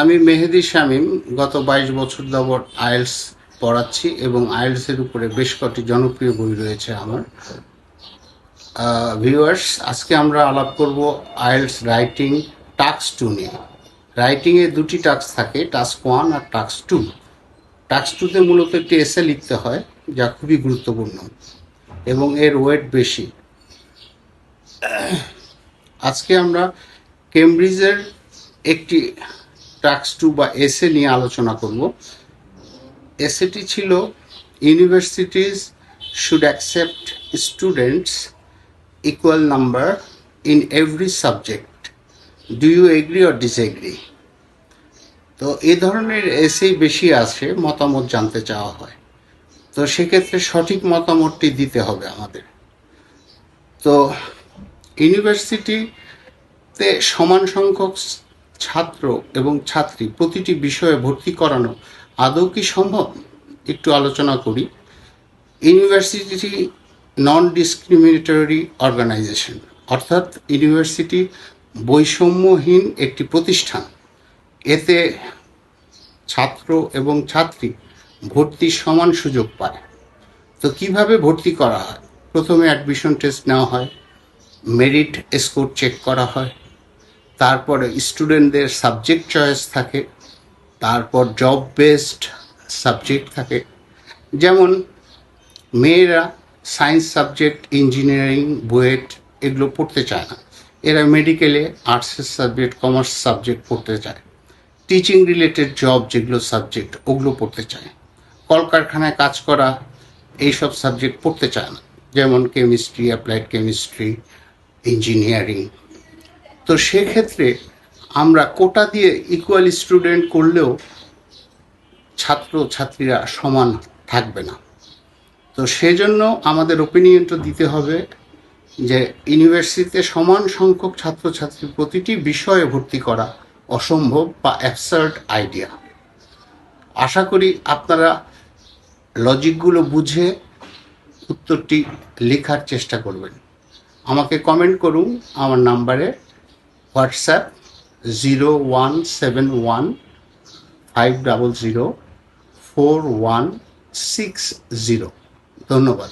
আমি মেহেদি শামীম গত বাইশ বছর যাবৎ আইএলস পড়াচ্ছি এবং আইএলসের উপরে বেশ কটি জনপ্রিয় বই রয়েছে আমার। ভিউয়ার্স আজকে আমরা আলাপ করব আইএলস রাইটিং টাস্ক টু নিয়ে। রাইটিংয়ে দুটি টাস্ক থাকে, টাস্ক ওয়ান আর টাস্ক টু। টাস্ক টুতে মূলত একটি এসে লিখতে হয়, যা খুবই গুরুত্বপূর্ণ এবং এর ওয়েট বেশি। আজকে আমরা কেমব্রিজের একটি টাক্স টু বা এসে নিয়ে আলোচনা করব। এসেটি ছিল universities should accept students equal number in every subject do you agree or disagree তো এ ধরনের এসেই বেশি আসে মতামত জানতে চাওয়া হয়। তো সেক্ষেত্রে সঠিক মতামতটি দিতে হবে আমাদের। তো ইউনিভার্সিটিতে সমান সংখ্যক ছাত্র এবং ছাত্রী প্রতিটি বিষয়ে ভর্তি করানো আদৌ কি সম্ভব? একটু আলোচনা করি। ইউনিভার্সিটি নন ডিসক্রিমিনেটরি অর্গানাইজেশন অর্থাৎ ইউনিভার্সিটি বৈষম্যহীন একটি প্রতিষ্ঠান। এতে ছাত্র এবং ছাত্রী ভর্তির সমান সুযোগ পায়। তো কীভাবে ভর্তি করা হয়? প্রথমে অ্যাডমিশন টেস্ট নেওয়া হয় মেরিট স্কোর চেক করা হয় তারপরে স্টুডেন্টদের সাবজেক্ট চয়েস থাকে, তারপর জব বেসড সাবজেক্ট থাকে। যেমন মেয়েরা সায়েন্স সাবজেক্ট ইঞ্জিনিয়ারিং বুয়েট এগুলো পড়তে চায় না। এরা মেডিকেলে আর্টসের সাবজেক্ট কমার্স সাবজেক্ট পড়তে চায়। টিচিং রিলেটেড জব যেগুলো সাবজেক্ট ওগুলো পড়তে চায়। কলকারখানায় কাজ করা, এইসব সাবজেক্ট পড়তে চায় না। যেমন কেমিস্ট্রি অ্যাপ্লাইড কেমিস্ট্রি ইঞ্জিনিয়ারিং তো সেক্ষেত্রে আমরা কোটা দিয়ে ইকুয়াল স্টুডেন্ট করলেও ছাত্র ছাত্রীরা সমান থাকবে না। তো সেজন্য আমাদের ওপিনিয়নটা দিতে হবে যে ইউনিভার্সিটিতে সমান সংখ্যক ছাত্রছাত্রী প্রতিটি বিষয়ে ভর্তি করা অসম্ভব বা অ্যাবসার্ড আইডিয়া আশা করি আপনারা লজিকগুলো বুঝে উত্তরটি লেখার চেষ্টা করবেন। আমাকে কমেন্ট করুন, আমার নাম্বারে WhatsApp zero one seven one five double zero four one six zero ধন্যবাদ।